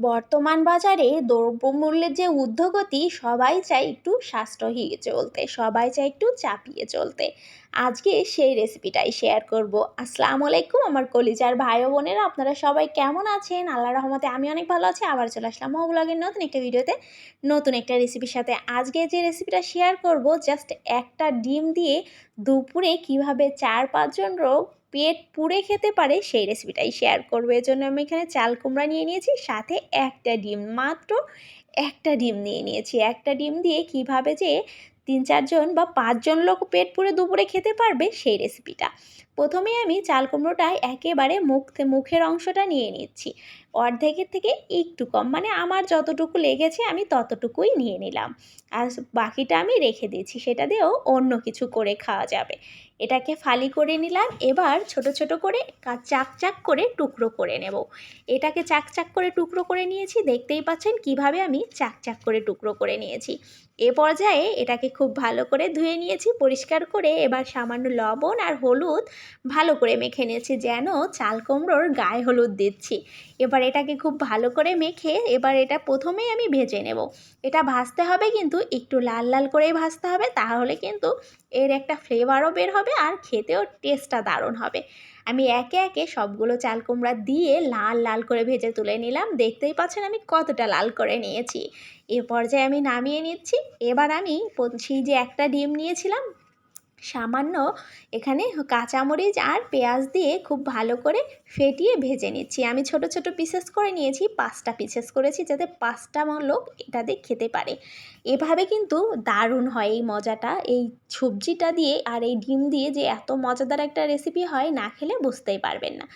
বর্তমান বাজারে দ্রব্যমূল্যের যে ঊর্ধ্বগতি, সবাই চায় একটু সাশ্রয়ী চলতে, সবাই চায় একটু চাপিয়ে চলতে। আজকে সেই রেসিপিটাই শেয়ার করব। আসসালামু আলাইকুম আমার কলিজার ভাই বোনেরা, আপনারা সবাই কেমন আছেন? আল্লাহ রহমতে আমি অনেক ভালো আছি। আবার চলে আসলাম ব্লগের নতুন একটা ভিডিওতে নতুন একটা রেসিপির সাথে আজকে যে রেসিপিটা শেয়ার করব জাস্ট একটা ডিম দিয়ে দুপুরে কীভাবে চার পাঁচজন রোগ পেট পুড়ে খেতে পারে সেই রেসিপিটাই শেয়ার করব। এর জন্য আমি এখানে চাল কুমড়া নিয়ে নিয়েছি, সাথে একটা ডিম। মাত্র একটা ডিম নিয়ে নিয়েছি। একটা ডিম দিয়ে কীভাবে যে তিন চারজন বা পাঁচজন লোক পেট পুড়ে দুপুরে খেতে পারবে সেই রেসিপিটা প্রথমে আমি চাল কুমড়োটা একেবারে মুখ মুখের অংশটা নিয়ে নিচ্ছি। অর্ধেকের থেকে একটু কম মানে আমার যতটুকু লেগেছে আমি ততটুকুই নিয়ে নিলাম। আর বাকিটা আমি রেখে দিয়েছি, সেটা দিয়েও অন্য কিছু করে খাওয়া যাবে। এটাকে ফালি করে নিলাম, এবার ছোট ছোট করে চাক চাক করে টুকরো করে নেব। এটাকে চাক চাক করে টুকরো করে নিয়েছি, দেখতেই পাচ্ছেন কীভাবে আমি চাক চাক করে টুকরো করে নিয়েছি। এ পর্যায়ে এটাকে খুব ভালো করে ধুয়ে নিয়েছি, পরিষ্কার করে এবার সামান্য লবণ আর হলুদ ভালো করে মেখে নিয়েছি, যেন চাল কুমড়োর গায়ে হলুদ দিচ্ছি। এবার এটাকে খুব ভালো করে মেখে এবার এটা প্রথমেই আমি ভেজে নেব। এটা ভাজতে হবে কিন্তু একটু লাল লাল করেই ভাজতে হবে, তাহলে কিন্তু এর একটা ফ্লেভারও বের হবে আর খেতেও টেস্টটা দারুণ হবে। আমি একে একে সবগুলো চাল কুমড়া দিয়ে লাল লাল করে ভেজে তুলে নিলাম। দেখতেই পাচ্ছেন আমি কতটা লাল করে নিয়েছি। এ পর্যায়ে আমি নামিয়ে নিচ্ছি। এবার আমি সেই যে একটা ডিম নিয়েছিলাম সামান্য এখানে কাঁচামরিচ আর পেঁয়াজ দিয়ে খুব ভালো করে ফেটিয়ে ভেজে নিচ্ছি। আমি ছোট ছোট পিসেস করে নিয়েছি, পাঁচটা পিসেস করেছি যাতে পাঁচটা লোক এটা দিয়ে খেতে পারে। এভাবে কিন্তু দারুণ হয় এই মজাটা। এই সবজিটা দিয়ে আর এই ডিম দিয়ে যে এত মজাদার একটা রেসিপি হয় না খেলে বুঝতেই পারবেন না।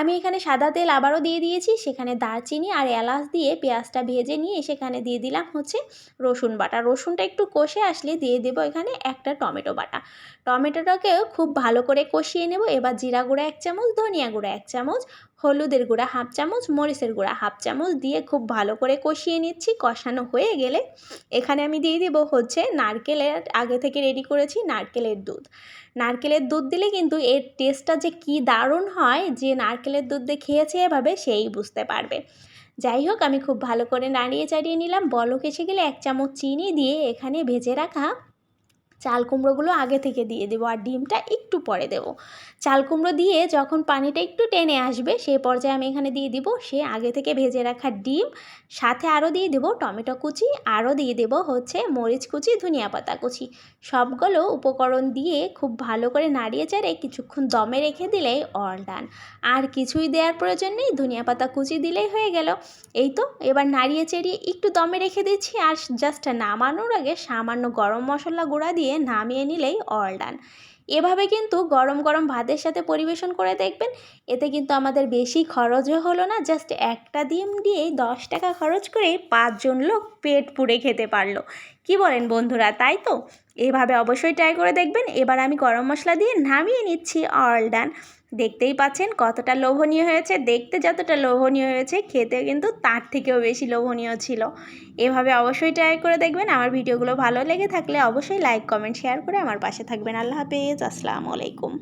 আমি এখানে সাদা তেল আবারও দিয়ে দিয়েছি, সেখানে দারচিনি আর এলাচ দিয়ে পেঁয়াজটা ভেজে নিয়ে সেখানে দিয়ে দিলাম হচ্ছে রসুন বাটা। রসুনটা একটু কষে আসলে দিয়ে দেবো এখানে একটা টমেটো বাটা। টমেটোটাকেও খুব ভালো করে কষিয়ে নেব। এবার জিরা গুঁড়া এক চামচ, ধনিয়া গুঁড়া এক চামচ হলুদের গুঁড়া হাফ চামচ, মরিচের গুঁড়া হাফ চামচ দিয়ে খুব ভালো করে কষিয়ে নিচ্ছি। কষানো হয়ে গেলে এখানে আমি দিয়ে দেবো হচ্ছে নারকেলের, আগে থেকে রেডি করেছি নারকেলের দুধ। নারকেলের দুধ দিলে কিন্তু এর টেস্টটা যে কি দারুণ হয়, যে নারকেলের দুধ দিয়ে খেয়েছে এভাবে সেই বুঝতে পারবে। যাই হোক, আমি খুব ভালো করে নাড়িয়ে চাড়িয়ে নিলাম। বলক এসে গেলে এক চামচ চিনি দিয়ে এখানে ভেজে রাখা চাল কুমড়োগুলো আগে থেকে দিয়ে দেবো আর ডিমটা একটু পরে দেবো। চাল কুমড়ো দিয়ে যখন পানিটা একটু টেনে আসবে সেই পর্যায়ে আমি এখানে দিয়ে দিব সে আগে থেকে ভেজে রাখা ডিম, সাথে আরও দিয়ে দেবো টমেটো কুচি, আরও দিয়ে দেবো হচ্ছে মরিচ কুচি, ধনিয়া পাতা কুচি। সবগুলো উপকরণ দিয়ে খুব ভালো করে নাড়িয়ে চাড়ে কিছুক্ষণ দমে রেখে দিলেই অল ডান আর কিছুই দেওয়ার প্রয়োজন নেই, ধনিয়া পাতা কুচি দিলেই হয়ে গেল। এই তো, এবার নাড়িয়ে চেড়িয়ে একটু দমে রেখে দিচ্ছি আর জাস্ট নামানোর আগে সামান্য গরম মশলা গুঁড়া দিয়ে নামিয়ে নিলেই অল ডান এভাবে কিন্তু গরম গরম ভাতের সাথে পরিবেশন করে দেখবেন। এতে কিন্তু আমাদের বেশি খরচও হলো না জাস্ট একটা ডিম দিয়ে দশ টাকা খরচ করে পাঁচজন লোক পেট পুড়ে খেতে পারল। কি বলেন বন্ধুরা, তাই তো? এভাবে অবশ্যই ট্রাই করে দেখবেন। এবার আমি গরম মশলা দিয়ে নামিয়ে নিচ্ছি অল ডান দেখতেই পাচ্ছেন কতটা লোভনীয় হয়েছে। দেখতে যতটা লোভনীয় হয়েছে খেতে কিন্তু তার থেকেও বেশি লোভনীয় ছিল। এভাবে অবশ্যই ট্রাই করে দেখবেন। আমার ভিডিওগুলো ভালো লেগে থাকলে অবশ্যই লাইক কমেন্ট শেয়ার করে আমার পাশে থাকবেন। আল্লাহ হাফেজ। আসসালামু আলাইকুম।